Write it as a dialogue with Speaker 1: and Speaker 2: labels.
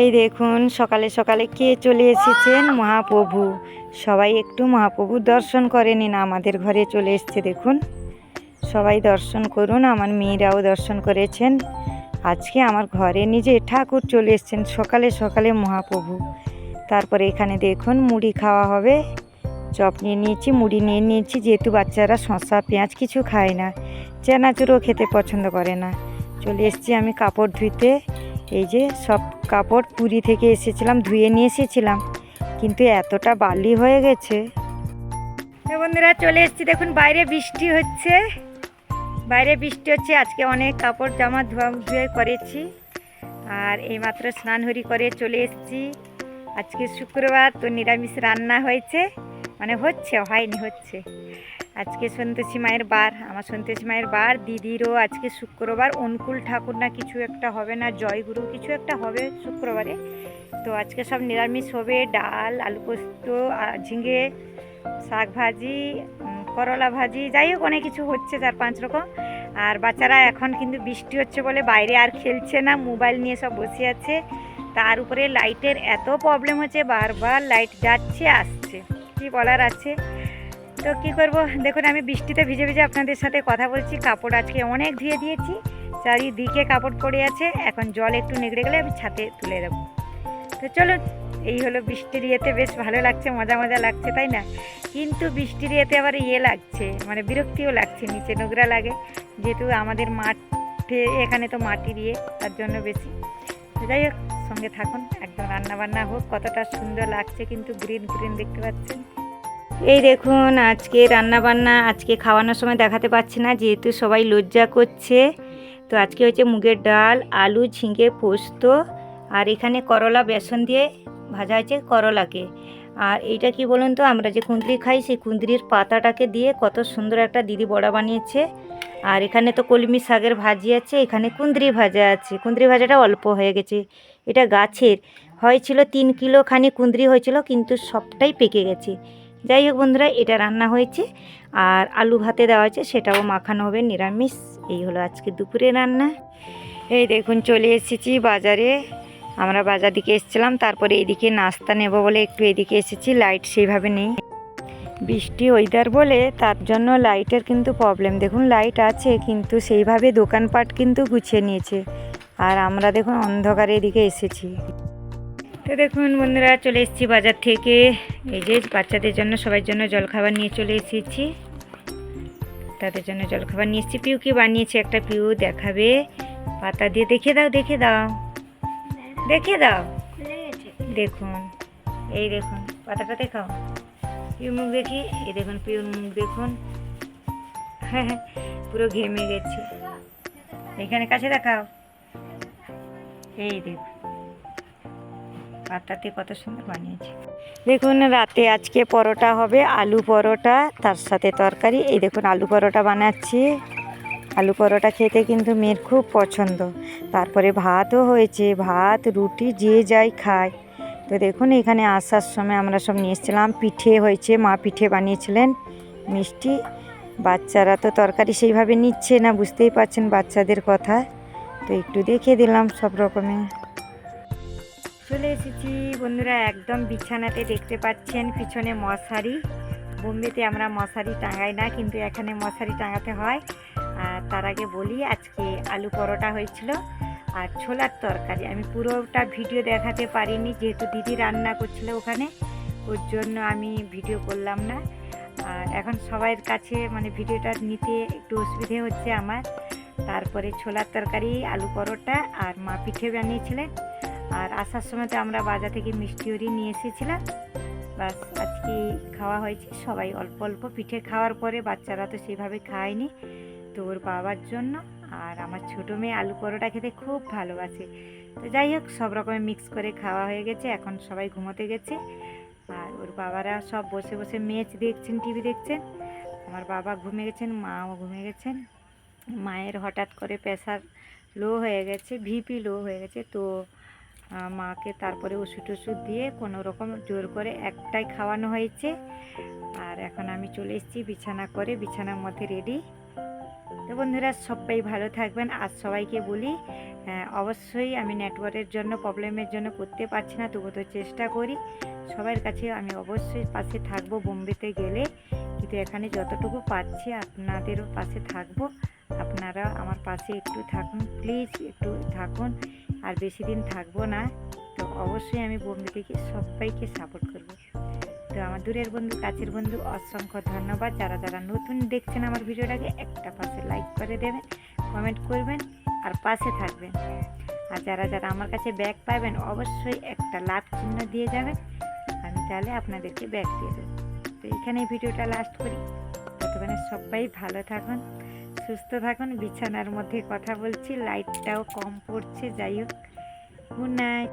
Speaker 1: এই দেখুন, সকালে সকালে কে চলে এসেছেন? মহাপ্রভু। সবাই একটু মহাপ্রভু দর্শন করে নিন, আমাদের ঘরে চলে এসছে, দেখুন। সবাই দর্শন করুন, আমার মেয়েরাও দর্শন করেছেন। আজকে আমার ঘরে নিজে ঠাকুর চলে এসছেন সকালে সকালে মহাপ্রভু। তারপরে এখানে দেখুন মুড়ি খাওয়া হবে। চপ নিয়ে নিয়েছি, মুড়ি নিয়ে নিয়েছি, যেহেতু বাচ্চারা শসা, পেঁয়াজ কিছু খায় না, চেনাচুরও খেতে পছন্দ করে না। চলে এসেছি আমি কাপড় ধুইতে। এই যে সব কাপড় পুরী থেকে এসেছিলাম, ধুয়ে নিয়ে এসেছিলাম, কিন্তু এতটা বালি হয়ে গেছে। বন্ধুরা চলে এসেছি, দেখুন বাইরে বৃষ্টি হচ্ছে। বাইরে বৃষ্টি হচ্ছে, আজকে অনেক কাপড় জামা ধোয়া ধুয়ে করেছি। আর এইমাত্র স্নান হরি করে চলে এসেছি। আজকে শুক্রবার, তো নিরামিষ রান্না হয়েছে। মানে হচ্ছে, হয়নি হচ্ছে। আজকে সন্তোষী মায়ের বার, আমার সন্তোষী মায়ের বার। দিদিরও আজকে শুক্রবার, অনুকূল ঠাকুর না কিছু একটা হবে না জয়গুরু কিছু একটা হবে শুক্রবারে। তো আজকে সব নিরামিষ হবে, ডাল, আলু পোস্ত ঝিঙে, শাক ভাজি করলা ভাজি, যাই হোক অনেক কিছু হচ্ছে, চার পাঁচ রকম। আর বাচ্চারা এখন কিন্তু বৃষ্টি হচ্ছে বলে বাইরে আর খেলছে না, মোবাইল নিয়ে সব বসে আছে। তার উপরে লাইটের এত প্রবলেম হচ্ছে, বারবার লাইট যাচ্ছে, আসছে। কি বলার আছে? তো কি করব? দেখুন, আমি বৃষ্টিতে ভিজে ভিজে আপনাদের সাথে কথা বলছি, কাপড় আজকে অনেক ধুয়ে দিয়েছি, চারিদিকে কাপড় পড়ে আছে। এখন জল একটু নেগড়ে গেলে আমি ছাতে তুলে দেবো। তো চলো এই হলো বৃষ্টির ইয়েতে বেশ ভালো লাগছে, মজা মজা লাগছে, তাই না? কিন্তু বৃষ্টির ইয়েতে আবার ইয়ে লাগছে মানে বিরক্তিও লাগছে, নিচে নোংরা লাগে। যেহেতু আমাদের মাঠে, এখানে তো মাটির ইয়ে তার জন্য বেশি। যাই হোক, সঙ্গে থাকুন, একদম রান্না বান্না হোক, কতটা সুন্দর লাগছে, কিন্তু গ্রিন গ্রিন দেখতে পাচ্ছেন। এই দেখুন, আজকে রান্না বান্না আজকে খাওয়ানোর সময় দেখাতে পাচ্ছি না, যেহেতু সবাই লজ্জা করছে। তো আজকে হচ্ছে মুগের ডাল, আলু, ঝিঙে পোস্ত আর এখানে করলা বেসন দিয়ে ভাজা হয়েছে করলাকে। আর এইটা কি বলুন তো, আমরা যে কুঁদরি খাই, সেই কুঁদরির পাতাটাকে দিয়ে কত সুন্দর একটা দিদি বড়া বানিয়েছে। আর এখানে তো কলমি শাকের ভাজি আছে, এখানে কুঁদরি ভাজা আছে। কুঁদরি ভাজাটা অল্প হয়ে গেছে। এটা গাছের, হয়েছিল তিন কিলো খানি কুঁদরি হয়েছিল, কিন্তু সবটাই পেকে গেছে। যাই হোক বন্ধুরা, এটা রান্না হয়েছে। আর আলু ভাতে দেওয়া হয়েছে, সেটাও মাখানো হবে, নিরামিষ। এই হলো আজকে দুপুরে রান্না। এই দেখুন, চলে এসেছি বাজারে। আমরা বাজার দিকে এসেছিলাম, তারপরে এদিকে নাস্তা নেব বলে একটু এদিকে এসেছি লাইট সেইভাবে নেই। বৃষ্টি ওয়েদার বলে তার জন্য লাইটের কিন্তু প্রবলেম দেখুন লাইট আছে, কিন্তু সেইভাবে দোকানপাট কিন্তু গুছিয়ে নিয়েছে। আর আমরা দেখুন, অন্ধকারে এদিকে এসেছি। তো দেখুন বন্ধুরা, চলে এসেছি বাজার থেকে। এই যে বাচ্চাদের জন্য, সবার জন্য জলখাবার নিয়ে চলে এসেছি। তাদের জন্য জলখাবার নিয়ে এসেছি। পিউ কি বানিয়েছে একটা, পিউ দেখাবে। পাতা দিয়ে দেখে দাও দেখে দাও। দেখে দাও। দেখুন এই দেখুন পাতাটা দেখাও পিউ মুখ দেখি এই দেখুন পিউর মুখ দেখুন। হ্যাঁ হ্যাঁ পুরো ঘেমে গেছে। এখানে কাছে দেখাও। এই দেখুন পাতাতে কত সুন্দর বানিয়েছে। দেখুন রাতে আজকে পরোটা হবে আলু পরোটা তার সাথে তরকারি। এই দেখুন আলু পরোটা বানাচ্ছি। আলু পরোটা খেতে কিন্তু মেয়ের খুব পছন্দ। তারপরে ভাতও হয়েছে, ভাত, রুটি যে যাই খায়। তো দেখুন, এখানে আসার সময় আমরা সব নিয়ে এসেছিলাম, পিঠে হয়েছে, মা পিঠে বানিয়েছিলেন। মিষ্টি, বাচ্চারা তো তরকারি সেইভাবে নিচ্ছে না, বুঝতেই পারছেন বাচ্চাদের কথা। তো একটু দেখে দিলাম সব রকমের চলে এসেছি বন্ধুরা, একদম বিছানাতে দেখতে পাচ্ছেন পিছনে মশারি। বোম্বেতে আমরা মশারি টাঙাই না, কিন্তু এখানে মশারি টাঙাতে হয়। তার আগে বলি, আজকে আলু পরোটা হয়েছিল আর ছোলার তরকারি। আমি পুরোটা ভিডিও দেখাতে পারিনি, যেহেতু দিদি রান্না করছিল ওখানে, ওর জন্য আমি ভিডিও করলাম না। আর এখন সবাইয়ের কাছে মানে ভিডিওটা নিতে একটু অসুবিধে হচ্ছে আমার। তারপরে ছোলার তরকারি, আলু পরোটা আর মা পিঠে বানিয়েছিলেন। আর আসার সময় তো আমরা বাজার থেকে মিষ্টি হরি নিয়ে এসেছিলাম। বাস আজকে খাওয়া হয়েছে। সবাই অল্প অল্প পিঠে খাওয়ার পরে বাচ্চারা তো সেভাবে খায়নি। তো ওর বাবার জন্য আর আমার ছোটো মেয়ে আলু পরোটা খেতে খুব ভালোবাসে। তো যাই হোক, সব রকমের মিক্স করে খাওয়া হয়ে গেছে, এখন সবাই ঘুমোতে গেছে। আর ওর বাবারা সব বসে বসে ম্যাচ দেখছেন টিভি দেখছেন। আমার বাবা ঘুমে গেছেন, মাও ঘুমে গেছেন। মায়ের হঠাৎ করে প্রেশার লো হয়ে গেছে ভিপি লো হয়ে গেছে। তো মাকে তারপরে ওষুধ ওষুধ দিয়ে কোনো রকম জোর করে একটাই খাওয়ানো হয়েছে। আর এখন আমি চলে এসেছি বিছানা করে, বিছানার মধ্যে রেডি তো বন্ধুরা সবাই ভালো থাকবেন। আর সবাইকে বলি হ্যাঁ, অবশ্যই আমি নেটওয়ার্কের জন্য প্রবলেমের জন্য করতে পারছি না তবু তো চেষ্টা করি। সবার কাছে আমি অবশ্যই পাশে থাকব বোম্বেতে গেলে। কিন্তু এখানে যতটুকু পাচ্ছি আপনাদেরও পাশে থাকব। আপনারা আমার পাশে একটু থাকুন প্লিজ একটু থাকুন। আর বেশি দিন থাকব না। তো অবশ্যই আমি বোম্বে থেকে সবাইকে সাপোর্ট করব। তো আমার দূরের বন্ধু, কাছের বন্ধু, অসংখ্য ধন্যবাদ। যারা যারা নতুন দেখছেন আমার ভিডিওটাকে, একটা পাশে লাইক করে দেবেন কমেন্ট করবেন, আর পাশে থাকবেন। আর যারা যারা আমার কাছে ব্যাগ পাবেন, অবশ্যই একটা লাভ চিহ্ন দিয়ে যাবেন। আমি তাহলে আপনাদেরকে ব্যাগ দিয়ে দেবো। তো এখানেই ভিডিওটা লাস্ট করি। ততক্ষণে সবাই ভালো থাকুন, সুস্থ থাকুন। বিছানার মধ্যে কথা বলছি লাইটটাও কম পড়ছে। যাই হোক গুড নাইট